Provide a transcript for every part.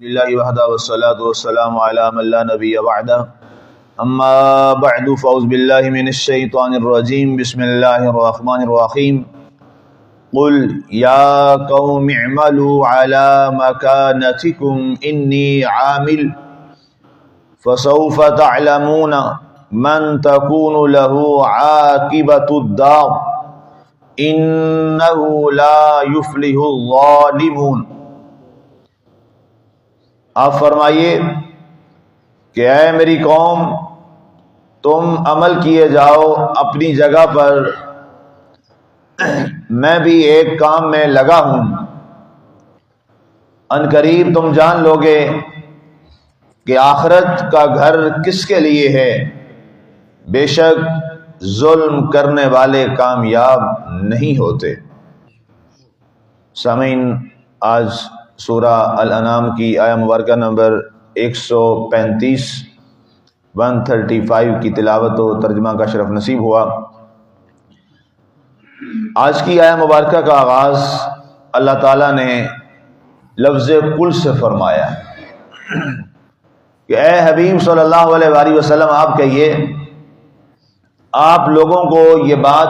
لله وحده والصلاة والسلام على من لا نبي بعده. أما بعد، فأعوذ بالله من الشيطان الرجيم. بسم الله الرحمن الرحيم. قل يا قوم اعملوا على مكانتكم إني عامل. فسوف تعلمون من تكون له عاقبة الدار. إنه لا يفلح الظالمون. آپ فرمائیے کہ اے میری قوم، تم عمل کیے جاؤ اپنی جگہ پر۔ میں بھی ایک کام میں لگا ہوں۔ ان قریب تم جان لو گے کہ آخرت کا گھر کس کے لیے ہے۔ بے شک ظلم کرنے والے کامیاب نہیں ہوتے۔ سامعین، آج سورہ الانام کی آیا مبارکہ نمبر ایک سو پینتیس ون تھرٹی فائیو کی تلاوت و ترجمہ کا شرف نصیب ہوا۔ آج کی آیا مبارکہ کا آغاز اللہ تعالیٰ نے لفظ کل سے فرمایا۔ کہ اے حبیب صلی اللہ علیہ وآلہ وسلم، آپ کہیے، آپ لوگوں کو یہ بات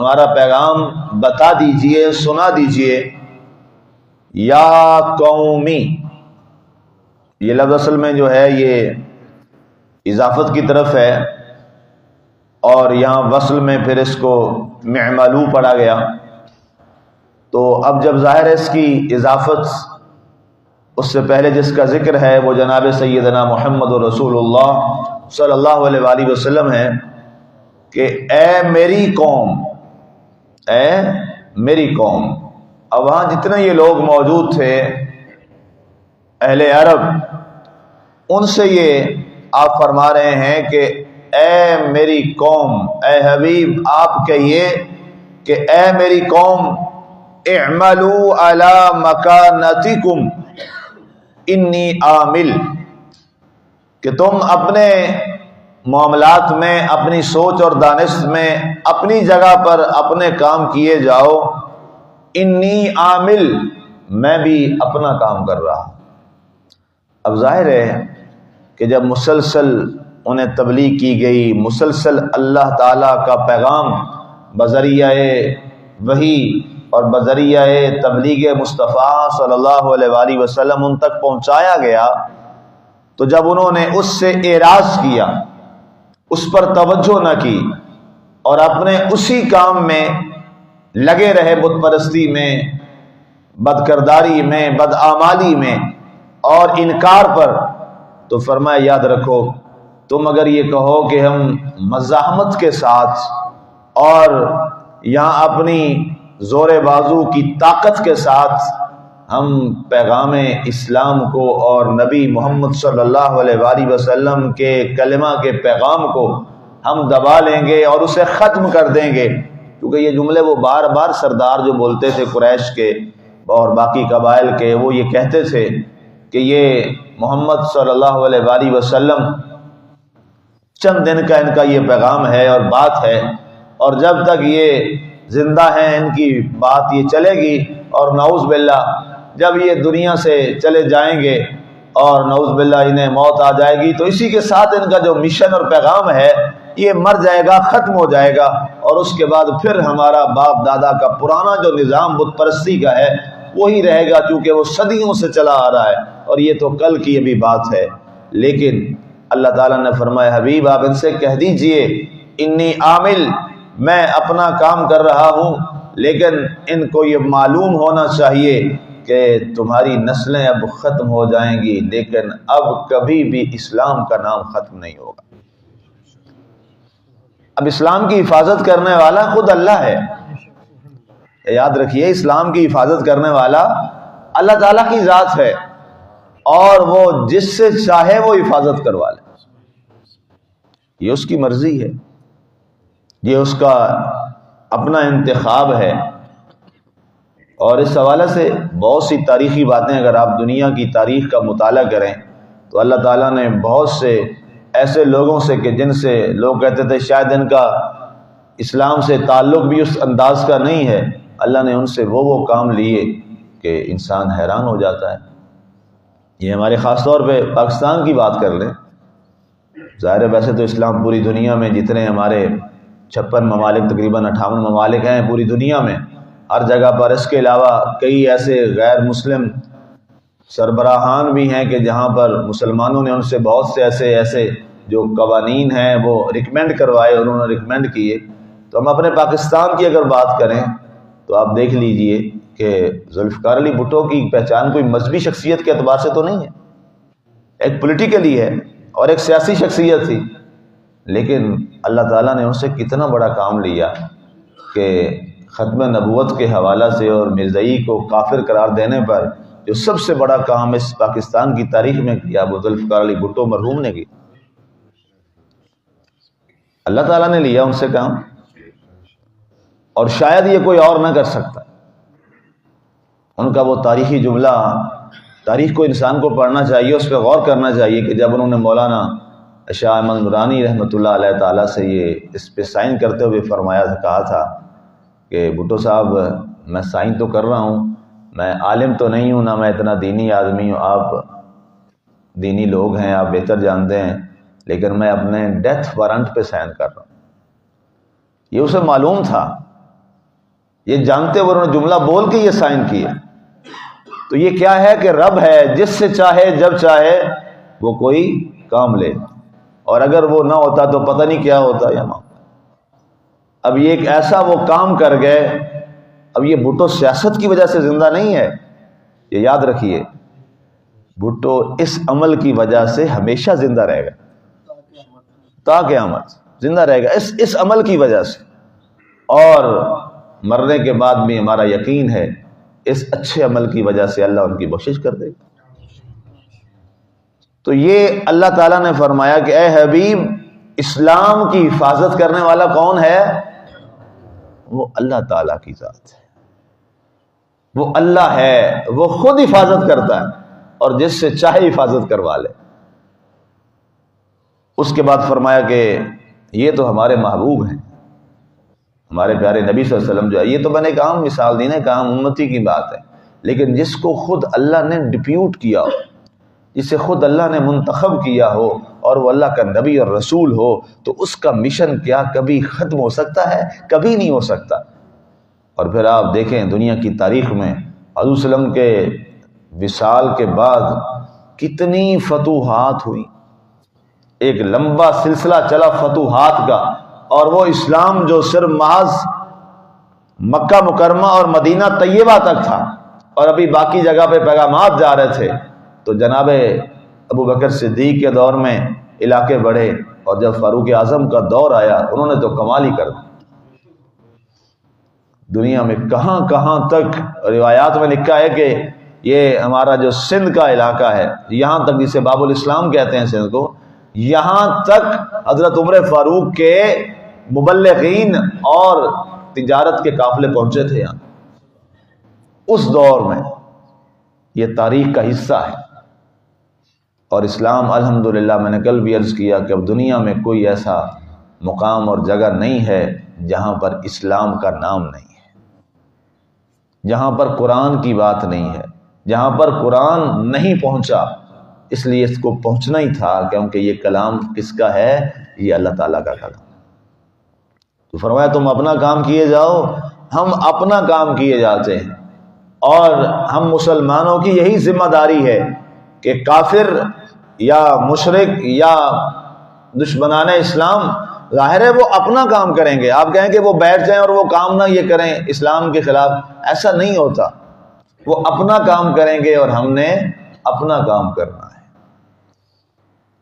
ہمارا پیغام بتا دیجیے، سنا دیجیے۔ یا قومی یہ لفظ اصل میں جو ہے یہ اضافت کی طرف ہے اور یہاں وصل میں پھر اس کو معملو پڑا گیا۔ تو اب جب ظاہر ہے اس کی اضافت اس سے پہلے جس کا ذکر ہے وہ جناب سیدنا محمد رسول اللہ صلی اللہ علیہ وآلہ وسلم ہے کہ اے میری قوم، اے میری قوم اب وہاں جتنے یہ لوگ موجود تھے، اہل عرب، ان سے یہ آپ فرما رہے ہیں کہ اے میری قوم، اے حبیب، آپ کہیے کہ اے میری قوم، اعملوا علی مکانتکم، انی عامل کہ تم اپنے معاملات میں، اپنی سوچ اور دانش میں، اپنی جگہ پر اپنے کام کیے جاؤ۔ انی عامل، میں بھی اپنا کام کر رہا اب ظاہر ہے کہ جب مسلسل انہیں تبلیغ کی گئی، مسلسل اللہ تعالیٰ کا پیغام بذریعہ وہی اور بذریعہ تبلیغ مصطفیٰ صلی اللہ علیہ وآلہ وسلم ان تک پہنچایا گیا، تو جب انہوں نے اس سے اعراض کیا، اس پر توجہ نہ کی اور اپنے اسی کام میں لگے رہے بت پرستی میں بد کرداری میں بدعمالی میں اور انکار پر۔ تو فرمایا، یاد رکھو، تم اگر یہ کہو کہ ہم مزاحمت کے ساتھ اور یہاں اپنی زور بازو کی طاقت کے ساتھ ہم پیغام اسلام کو اور نبی محمد صلی اللہ علیہ وآلہ وسلم کے کلمہ کے پیغام کو ہم دبا لیں گے اور اسے ختم کر دیں گے۔ کیونکہ یہ جملے وہ بار بار سردار جو بولتے تھے قریش کے اور باقی قبائل کے، وہ یہ کہتے تھے کہ یہ محمد صلی اللہ علیہ وآلہ وسلم چند دن کا ان کا یہ پیغام ہے اور بات ہے اور جب تک یہ زندہ ہیں ان کی بات یہ چلے گی اور نعوذ باللہ جب یہ دنیا سے چلے جائیں گے اور نعوذ باللہ انہیں موت آ جائے گی تو اسی کے ساتھ ان کا جو مشن اور پیغام ہے یہ مر جائے گا، ختم ہو جائے گا۔ اور اس کے بعد پھر ہمارا باپ دادا کا پرانا جو نظام بت پرستی کا ہے، وہی رہے گا کیونکہ وہ صدیوں سے چلا آ رہا ہے۔ اور یہ تو کل کی ابھی بات ہے۔ لیکن اللہ تعالیٰ نے فرمایا، حبیب، آپ ان سے کہہ دیجیے، انی عامل، میں اپنا کام کر رہا ہوں، لیکن ان کو یہ معلوم ہونا چاہیے کہ تمہاری نسلیں اب ختم ہو جائیں گی، لیکن اب کبھی بھی اسلام کا نام ختم نہیں ہوگا۔ اب اسلام کی حفاظت کرنے والا خود اللہ ہے۔ یاد رکھیے، اسلام کی حفاظت کرنے والا اللہ تعالیٰ کی ذات ہے اور وہ جس سے چاہے وہ حفاظت کروا لے۔ یہ اس کی مرضی ہے۔ یہ اس کا اپنا انتخاب ہے۔ اور اس حوالے سے بہت سی تاریخی باتیں، اگر آپ دنیا کی تاریخ کا مطالعہ کریں تو اللہ تعالیٰ نے بہت سے ایسے لوگوں سے کہ جن سے لوگ کہتے تھے شاید ان کا اسلام سے تعلق بھی اس انداز کا نہیں ہے، اللہ نے ان سے وہ وہ کام لیے کہ انسان حیران ہو جاتا ہے۔ یہ ہمارے خاص طور پہ پاکستان کی بات کر لیں، ظاہر ہے ویسے تو اسلام پوری دنیا میں جتنے ہمارے چھپن ممالک، تقریباً اٹھاون ممالک ہیں پوری دنیا میں، ہر جگہ پر اس کے علاوہ کئی ایسے غیر مسلم سربراہان بھی ہیں کہ جہاں پر مسلمانوں نے ان سے بہت سے ایسے ایسے جو قوانین ہیں وہ ریکمینڈ کروائے اور انہوں نے ریکمینڈ کیے۔ تو ہم اپنے پاکستان کی اگر بات کریں تو آپ دیکھ لیجیے کہ ذوالفقار علی بھٹو کی پہچان کوئی مذہبی شخصیت کے اعتبار سے تو نہیں ہے۔ ایک پولیٹیکلی ہے اور ایک سیاسی شخصیت تھی۔ لیکن اللہ تعالیٰ نے ان سے کتنا بڑا کام لیا کہ ختم نبوت کے حوالہ سے اور مرزئی کو کافر قرار دینے پر جو سب سے بڑا کام اس پاکستان کی تاریخ میں کیا وہ ذوالفقار علی بھٹو مرحوم نے کی اللہ تعالیٰ نے لیا ان سے کام۔ اور شاید یہ کوئی اور نہ کر سکتا۔ ان کا وہ تاریخی جملہ، تاریخ کو انسان کو پڑھنا چاہیے، اس پہ غور کرنا چاہیے کہ جب انہوں نے مولانا شاہ احمد نورانی رحمۃ اللہ علیہ تعالیٰ سے یہ اس پہ سائن کرتے ہوئے فرمایا تھا کہا تھا کہ بھٹو صاحب، میں سائن تو کر رہا ہوں میں عالم تو نہیں ہوں، نہ میں اتنا دینی آدمی ہوں۔ آپ دینی لوگ ہیں، آپ بہتر جانتے ہیں، لیکن میں اپنے ڈیتھ وارنٹ پہ سائن کر رہا ہوں۔ یہ اسے معلوم تھا۔ یہ جانتے ہوئے انہوں نے جملہ بول کے یہ سائن کیا تو یہ کیا ہے کہ رب ہے، جس سے چاہے، جب چاہے، وہ کوئی کام لے۔ اور اگر وہ نہ ہوتا تو پتہ نہیں کیا ہوتا یا ماں اب یہ ایک ایسا وہ کام کر گئے اب یہ بھٹو سیاست کی وجہ سے زندہ نہیں ہے، یہ یاد رکھیے، بھٹو اس عمل کی وجہ سے ہمیشہ زندہ رہے گا۔ تا قیامت زندہ رہے گا، اس اس عمل کی وجہ سے۔ اور مرنے کے بعد بھی ہمارا یقین ہے، اس اچھے عمل کی وجہ سے اللہ ان کی بخشش کر دے گا۔ تو یہ اللہ تعالیٰ نے فرمایا کہ اے حبیب، اسلام کی حفاظت کرنے والا کون ہے؟ وہ اللہ تعالیٰ کی ذات ہے۔ وہ اللہ ہے، وہ خود حفاظت کرتا ہے اور جس سے چاہے حفاظت کروا لے۔ اس کے بعد فرمایا کہ یہ تو ہمارے محبوب ہیں۔ ہمارے پیارے نبی صلی اللہ علیہ وسلم جو ہے، یہ تو میں نے ایک عام مثال دی نا ایک عام امتی کی بات ہے۔ لیکن جس کو خود اللہ نے ڈپیوٹ کیا ہو، جسے خود اللہ نے منتخب کیا ہو اور وہ اللہ کا نبی اور رسول ہو تو اس کا مشن کیا کبھی ختم ہو سکتا ہے؟ کبھی نہیں ہو سکتا۔ اور پھر آپ دیکھیں دنیا کی تاریخ میں حضور وسلم کے وصال کے بعد کتنی فتوحات ہوئی ایک لمبا سلسلہ چلا فتوحات کا اور وہ اسلام جو صرف محض مکہ مکرمہ اور مدینہ طیبہ تک تھا اور ابھی باقی جگہ پہ پیغامات جا رہے تھے۔ تو جناب ابو بکر صدیق کے دور میں علاقے بڑھے اور جب فاروق اعظم کا دور آیا، انہوں نے تو کمال ہی کر دنیا میں کہاں کہاں تک روایات میں لکھا ہے کہ یہ ہمارا جو سندھ کا علاقہ ہے، یہاں تک جسے باب الاسلام کہتے ہیں سندھ کو، یہاں تک حضرت عمر فاروق کے مبلغین اور تجارت کے قافلے پہنچے تھے یہاں۔ اس دور میں یہ تاریخ کا حصہ ہے۔ اور اسلام الحمدللہ میں نے کل بھی عرض کیا کہ اب دنیا میں کوئی ایسا مقام اور جگہ نہیں ہے جہاں پر اسلام کا نام نہیں ہے، جہاں پر قرآن کی بات نہیں ہے، جہاں پر قرآن نہیں پہنچا۔ اس لیے اس کو پہنچنا ہی تھا کیونکہ یہ کلام کس کا ہے؟ یہ اللہ تعالیٰ کا کلام۔ تو فرمایا، تم اپنا کام کیے جاؤ، ہم اپنا کام کیے جاتے ہیں۔ اور ہم مسلمانوں کی یہی ذمہ داری ہے کہ کافر یا مشرق یا دشمنان اسلام، ظاہر ہے وہ اپنا کام کریں گے۔ آپ کہیں کہ وہ بیٹھ جائیں اور وہ کام نہ یہ کریں، اسلام کے خلاف ایسا نہیں ہوتا۔ وہ اپنا کام کریں گے اور ہم نے اپنا کام کرنا ہے۔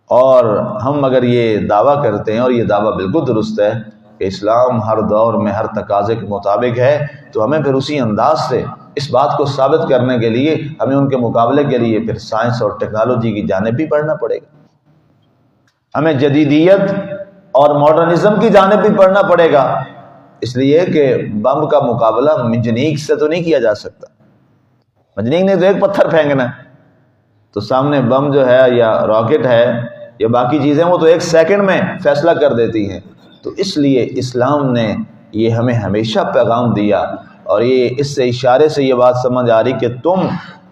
اور ہم اگر یہ دعویٰ کرتے ہیں اور یہ دعویٰ بالکل درست ہے کہ اسلام ہر دور میں ہر تقاضے کے مطابق ہے، تو ہمیں پھر اسی انداز سے اس بات کو ثابت کرنے کے لیے ہمیں ان کے مقابلے کے لیے پھر سائنس اور ٹیکنالوجی کی جانب بھی پڑھنا پڑے گا۔ ہمیں جدیدیت اور ماڈرنزم کی جانب بھی پڑھنا پڑے گا۔ اس لیے کہ بم کا مقابلہ منجنیک سے تو نہیں کیا جا سکتا۔ منجنیک نے تو ایک پتھر پھینکنا ہے۔ تو سامنے بم جو ہے یا راکٹ ہے یا باقی چیزیں وہ تو ایک سیکنڈ میں فیصلہ کر دیتی ہیں۔ تو اس لیے اسلام نے یہ ہمیں ہمیشہ پیغام دیا اور یہ اس سے اشارے سے یہ بات سمجھ آ رہی کہ تم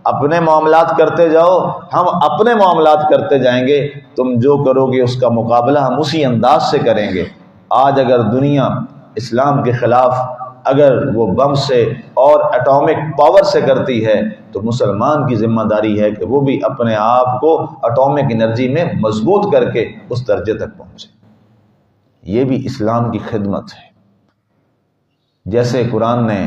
اپنے معاملات کرتے جاؤ، ہم اپنے معاملات کرتے جائیں گے۔ تم جو کرو گے اس کا مقابلہ ہم اسی انداز سے کریں گے۔ آج اگر دنیا اسلام کے خلاف اگر وہ بم سے اور اٹامک پاور سے کرتی ہے، تو مسلمان کی ذمہ داری ہے کہ وہ بھی اپنے آپ کو اٹامک انرجی میں مضبوط کر کے اس درجے تک پہنچے۔ یہ بھی اسلام کی خدمت ہے۔ جیسے قرآن نے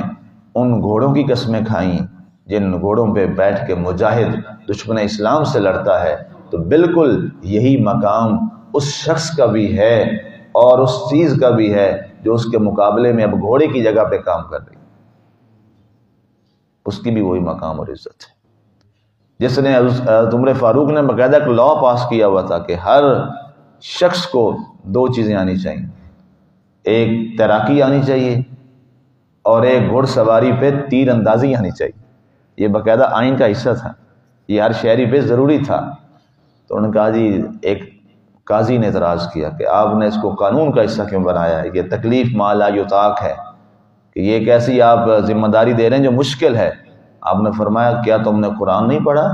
ان گھوڑوں کی قسمیں کھائیں، جن گھوڑوں پہ بیٹھ کے مجاہد دشمن اسلام سے لڑتا ہے، تو بالکل یہی مقام اس شخص کا بھی ہے اور اس چیز کا بھی ہے جو اس کے مقابلے میں اب گھوڑے کی جگہ پہ کام کر رہی اس کی بھی وہی مقام اور عزت ہے۔ جس نے عمر فاروق نے باقاعدہ ایک لا پاس کیا ہوا تھا کہ ہر شخص کو دو چیزیں آنی چاہیے۔ ایک تیراکی آنی چاہیے اور ایک گھوڑ سواری پہ تیر اندازی آنی چاہیے۔ یہ باقاعدہ آئین کا حصہ تھا۔ یہ ہر شہری پہ ضروری تھا۔ تو انہوں نے کہا جی ایک قاضی نے اعتراض کیا کہ آپ نے اس کو قانون کا حصہ کیوں بنایا؟ ہے یہ تکلیف مالا یوتاق ہے کہ یہ ایک ایسی آپ ذمہ داری دے رہے ہیں جو مشکل ہے؟ آپ نے فرمایا، کیا تم نے قرآن نہیں پڑھا؟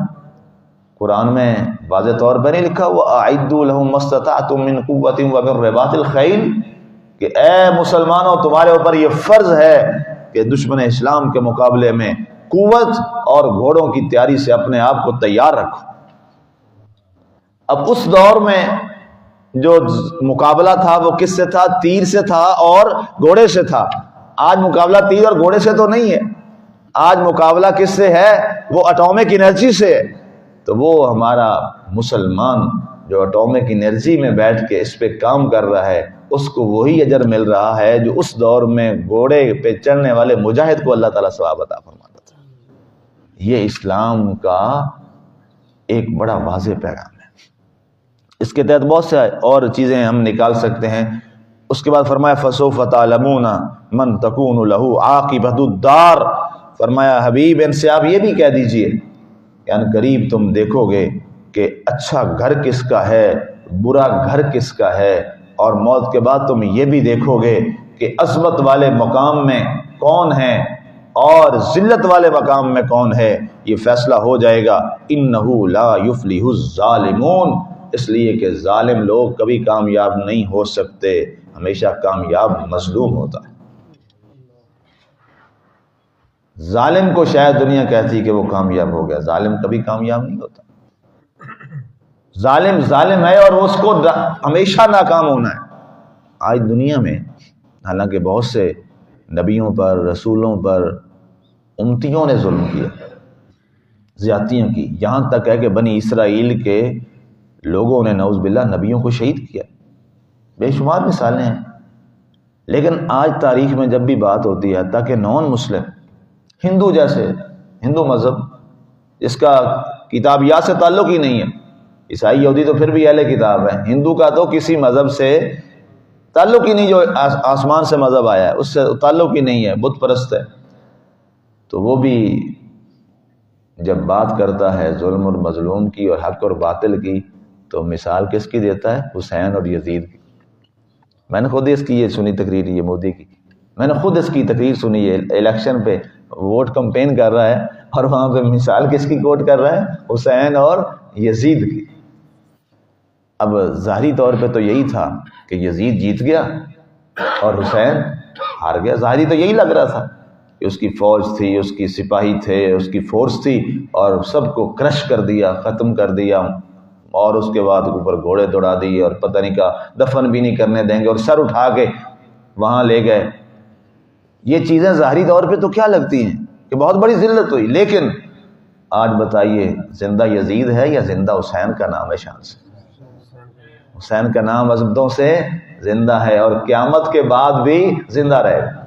قرآن میں واضح طور پہ نہیں لکھا وہ عید الحم تم من قوت ربات الخیل کہ اے مسلمانوں، تمہارے اوپر یہ فرض ہے کہ دشمن اسلام کے مقابلے میں قوت اور گھوڑوں کی تیاری سے اپنے آپ کو تیار رکھو۔ اب اس دور میں جو مقابلہ تھا، وہ کس سے تھا؟ تیر سے تھا اور گھوڑے سے تھا۔ آج مقابلہ تیر اور گھوڑے سے تو نہیں ہے۔ آج مقابلہ کس سے ہے؟ وہ اٹامک انرجی سے ہے۔ تو وہ ہمارا مسلمان جو اٹامک انرجی میں بیٹھ کے اس پہ کام کر رہا ہے، اس کو وہی اجر مل رہا ہے جو اس دور میں گھوڑے پہ چڑھنے والے مجاہد کو اللہ تعالیٰ ثواب عطا فرماتا تھا۔ یہ اسلام کا ایک بڑا واضح پیغام ہے۔ اس کے تحت بہت سے اور چیزیں ہم نکال سکتے ہیں۔ اس کے بعد فرمایا فسو فتح من تکون لہو عاقبت الدار۔ فرمایا، حبیب ان سے آپ یہ بھی کہہ دیجیے یعنی قریب تم دیکھو گے کہ اچھا گھر کس کا ہے، برا گھر کس کا ہے؟ اور موت کے بعد تم یہ بھی دیکھو گے کہ عصمت والے مقام میں کون ہے اور ذلت والے مقام میں کون ہے۔ یہ فیصلہ ہو جائے گا۔ انہو لا یفلح الظالمون۔ اس لیے کہ ظالم لوگ کبھی کامیاب نہیں ہو سکتے۔ ہمیشہ کامیاب مظلوم ہوتا ہے۔ ظالم کو شاید دنیا کہتی کہ وہ کامیاب ہو گیا۔ ظالم کبھی کامیاب نہیں ہوتا۔ ظالم ظالم ہے اور اس کو ہمیشہ ناکام ہونا ہے۔ آج دنیا میں، حالانکہ بہت سے نبیوں پر، رسولوں پر امتیوں نے ظلم کیا۔ زیادتیوں کی۔ یہاں تک ہے کہ بنی اسرائیل کے لوگوں نے نوز باللہ نبیوں کو شہید کیا۔ بے شمار مثالیں ہیں۔ لیکن آج تاریخ میں جب بھی بات ہوتی ہے تاکہ نان مسلم ہندو جیسے، ہندو مذہب، اس کا کتابیات سے تعلق ہی نہیں ہے۔ عیسائی یہودی تو پھر بھی اہل کتاب ہے ہندو کا تو کسی مذہب سے تعلق ہی نہیں جو آسمان سے مذہب آیا ہے، اس سے تعلق ہی نہیں ہے، بت پرست ہے۔ تو وہ بھی جب بات کرتا ہے ظلم اور مظلوم کی اور حق اور باطل کی، تو مثال کس کی دیتا ہے؟ حسین اور یزید کی۔ میں نے خود اس کی یہ سنی تقریر، یہ مودی کی۔ میں نے خود اس کی تقریر سنی ہے الیکشن پہ ووٹ کمپین کر رہا ہے اور وہاں پہ مثال کس کی کوٹ کر رہا ہے؟ حسین اور یزید کی۔ اب ظاہری طور پہ تو یہی تھا کہ یزید جیت گیا اور حسین ہار گیا۔ ظاہری تو یہی لگ رہا تھا کہ اس کی فوج تھی، اس کی سپاہی تھے، اس کی فورس تھی اور سب کو کرش کر دیا، ختم کر دیا اور اس کے بعد اوپر گھوڑے دوڑا دیے اور پتہ نہیں کا دفن بھی نہیں کرنے دیں گے اور سر اٹھا کے وہاں لے گئے۔ یہ چیزیں ظاہری طور پہ تو کیا لگتی ہیں کہ بہت بڑی ذلت ہوئی، لیکن آج بتائیے زندہ یزید ہے یا زندہ حسین کا نام ہے شان سے؟ حسین کا نام عظمتوں سے زندہ ہے اور قیامت کے بعد بھی زندہ رہے گا۔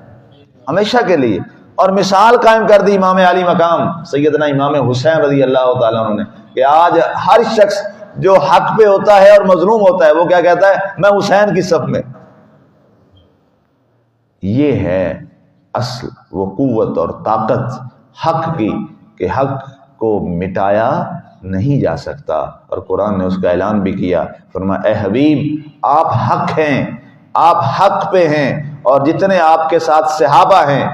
ہمیشہ کے لیے۔ اور مثال قائم کر دی امام علی مقام، سیدنا امام حسین رضی اللہ تعالیٰ نے، کہ آج ہر شخص جو حق پہ ہوتا ہے اور مظلوم ہوتا ہے، وہ کیا کہتا ہے؟ میں حسین کی صف میں۔ یہ ہے اصل، وہ قوت اور طاقت، حق کی، کہ حق کو مٹایا نہیں جا سکتا۔ اور قرآن نے اس کا اعلان بھی کیا فرما اے حبیب، آپ حق ہیں، آپ حق پہ ہیں، اور جتنے آپ کے ساتھ صحابہ ہیں،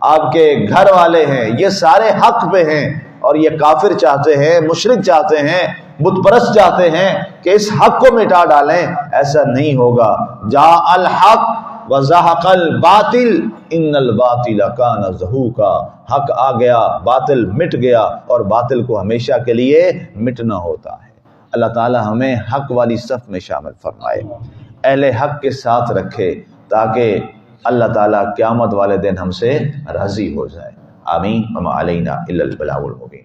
آپ کے گھر والے ہیں، یہ سارے حق پہ ہیں، اور یہ کافر چاہتے ہیں مشرق چاہتے ہیں، بت پرست چاہتے ہیں کہ اس حق کو مٹا ڈالیں، ایسا نہیں ہوگا۔ جا الحق وضاحق الباطل، ان الباطل کان زہوکا حق آ گیا، باطل مٹ گیا، اور باطل کو ہمیشہ کے لیے مٹنا ہوتا ہے۔ اللہ تعالی ہمیں حق والی صف میں شامل فرمائے۔ اہل حق کے ساتھ رکھے تاکہ اللہ تعالیٰ قیامت والے دن ہم سے راضی ہو جائے۔ آمین۔ وما علینا الا البلاغ المبین۔